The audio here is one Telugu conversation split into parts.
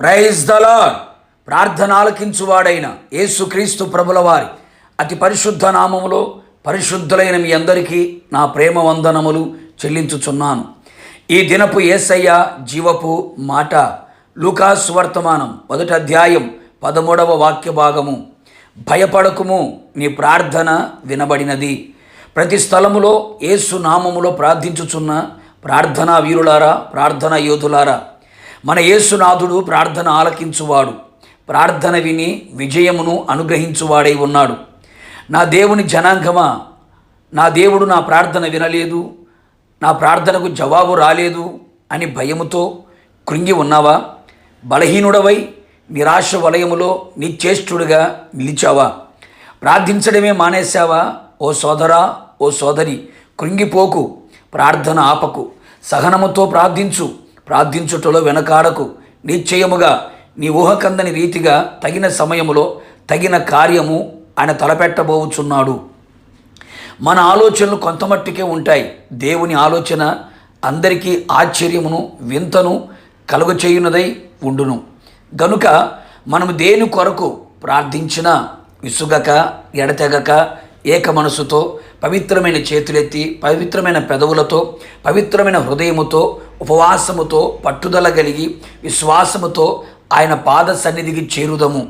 Praise the Lord lord. ప్రార్థన ఆలకించువాడైన యేసుక్రీస్తు ప్రభుల వారి. అతి పరిశుద్ధ నామములో పరిశుద్ధులైన మీ అందరికీ నా ప్రేమ వందనములు చెల్లించుచున్నాను. ఈ దినపు ఏసయ్య జీవపు మాట. లూకాస్ వర్తమానం మొదటి అధ్యాయం పదమూడవ వాక్య భాగము. భయపడకుము నీ ప్రార్థన వినబడినది. ప్రతి స్థలములో ఏసు నామములో ప్రార్థించుచున్న ప్రార్థనా వీరులారా ప్రార్థనా యోధులారా మన యేసునాథుడు ప్రార్థన ఆలకించువాడు. ప్రార్థన విని విజయమును అనుగ్రహించువాడై ఉన్నాడు. నా దేవుని జనాంగమా నా దేవుడు నా ప్రార్థన వినలేదు నా ప్రార్థనకు జవాబు రాలేదు అని భయముతో కృంగి ఉన్నావా? బలహీనుడవై నిరాశ వలయములో నిశ్చేష్టుడిగా నిలిచావా? ప్రార్థించడమే మానేశావా? ఓ సోదరా ఓ సోదరి కృంగిపోకు ప్రార్థన ఆపకు సహనముతో ప్రార్థించు. ప్రార్థించుటలో వెనకాడకు. నిశ్చయముగా నీ ఊహకందని రీతిగా తగిన సమయములో తగిన కార్యము ఆయన తలపెట్టబోచున్నాడు. మన ఆలోచనలు కొంతమట్టుకే ఉంటాయి. దేవుని ఆలోచన అందరికీ ఆశ్చర్యమును వింతను కలుగచేయునదై ఉండును. గనుక మనము దేని కొరకు ప్రార్థించిన విసుగక ఎడతెగక ఏక మనసుతో పవిత్రమైన చేతులెత్తి పవిత్రమైన పెదవులతో పవిత్రమైన హృదయముతో ఉపవాసముతో పట్టుదల కలిగి విశ్వాసముతో ఆయన పాద సన్నిధికి చేరుదము.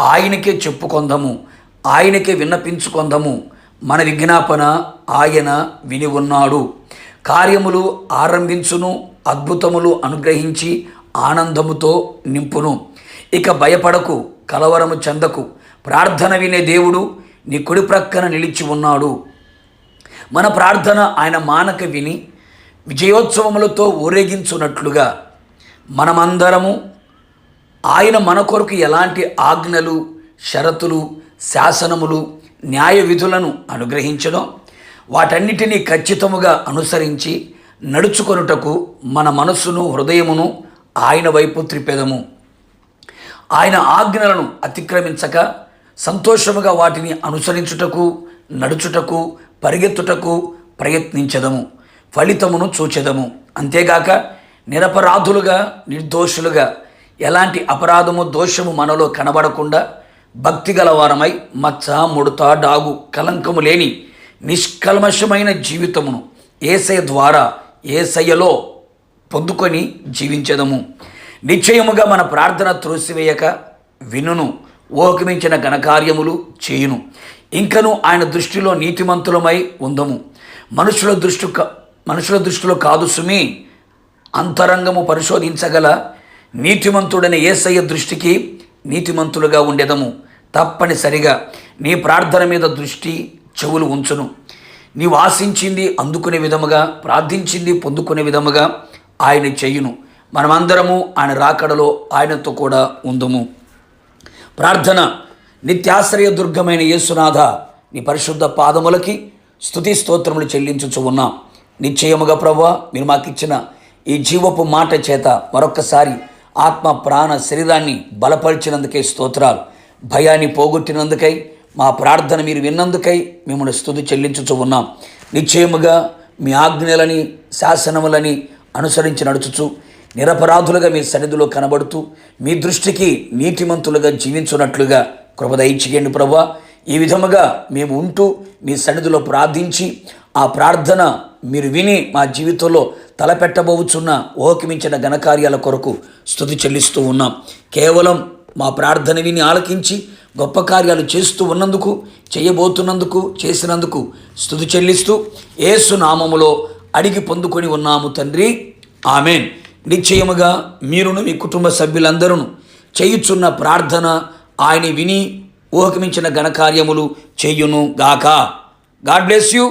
ఆయనకే చెప్పుకొందము. ఆయనకే విన్నపించుకొందము. మన విజ్ఞాపన ఆయన విని ఉన్నాడు. కార్యములు ఆరంభించును అద్భుతములు అనుగ్రహించి ఆనందముతో నింపును. ఇక భయపడకు కలవరము చెందకు. ప్రార్థన వినే దేవుడు నీ కుడి ప్రక్కన నిలిచి ఉన్నాడు. మన ప్రార్థన ఆయన మానక విని విజయోత్సవములతో ఊరేగించున్నట్లుగా మనమందరము ఆయన మన కొరకు ఎలాంటి ఆజ్ఞలు షరతులు శాసనములు న్యాయ విధులను అనుగ్రహించడం వాటన్నిటినీ ఖచ్చితముగా అనుసరించి నడుచుకొనుటకు మన మనస్సును హృదయమును ఆయన వైపు త్రిపెదము. ఆయన ఆజ్ఞలను అతిక్రమించక సంతోషముగా వాటిని అనుసరించుటకు నడుచుటకు పరిగెత్తుటకు ప్రయత్నించదము ఫలితమును చూచెదము. అంతేగాక నిరపరాధులుగా నిర్దోషులుగా ఎలాంటి అపరాధము దోషము మనలో కనబడకుండా భక్తి గలవారమై మచ్చ ముడత డాగు కలంకము లేని నిష్కల్మషమైన జీవితమును ఏసయ ద్వారా ఏసయ్యలో పొందుకొని జీవించదము. నిశ్చయముగా మన ప్రార్థన త్రోసివేయక వినును. ఓకమించిన ఘనకార్యములు చేయును. ఇంకను ఆయన దృష్టిలో నీతిమంతులమై ఉందము. మనుషుల దృష్టి మనుషుల దృష్టిలో కాదు సుమి. అంతరంగము పరిశోధించగల నీతిమంతుడని ఏసయ్య దృష్టికి నీతిమంతులుగా ఉండేదము. తప్పనిసరిగా నీ ప్రార్థన మీద దృష్టి చెవులు ఉంచును. నీవు ఆశించింది అందుకునే విధముగా ప్రార్థించింది పొందుకునే విధముగా ఆయన చేయును. మనమందరము ఆయన రాకడలో ఆయనతో కూడా ఉందము. ప్రార్థన నిత్యాశ్రయ దుర్గమైన యేసునాథ నీ పరిశుద్ధ పాదములకి స్థుతి స్తోత్రములు చెల్లించుచు ఉన్నాం. నిశ్చయముగా ప్రభా మీరు మాకిచ్చిన ఈ జీవపు మాట చేత మరొక్కసారి ఆత్మ ప్రాణ శరీరాన్ని బలపరిచినందుకై స్తోత్రాలు. భయాన్ని పోగొట్టినందుకై మా ప్రార్థన మీరు విన్నందుకై మిమ్మల్ని స్థుతి చెల్లించుచు ఉన్నాం. నిశ్చయముగా మీ ఆజ్ఞలని శాసనములని అనుసరించి నడుచుచు నిరపరాధులుగా మీ సన్నిధిలో కనబడుతూ మీ దృష్టికి నీతిమంతులుగా జీవించున్నట్లుగా కృపదయించియండి ప్రభా. ఈ విధముగా మేము ఉంటూ మీ సన్నిధిలో ప్రార్థించి ఆ ప్రార్థన మీరు విని మా జీవితంలో తలపెట్టబోచున్న ఓకిమించిన ఘనకార్యాల కొరకు స్థుతి చెల్లిస్తూ ఉన్నాం. కేవలం మా ప్రార్థన విని ఆలకించి గొప్ప కార్యాలు చేస్తూ ఉన్నందుకు చేయబోతున్నందుకు చేసినందుకు స్థుతి చెల్లిస్తూ ఏసు నామములో అడిగి పొందుకొని ఉన్నాము తండ్రి. ఆమెన్. నిశ్చయముగా మీరును మీ కుటుంబ సభ్యులందరూ చేయుచున్న ప్రార్థన ఆయన విని ఊహకమించిన ఘనకార్యములు చెయ్యును గాక గాడ్ బ్లెస్ యూ.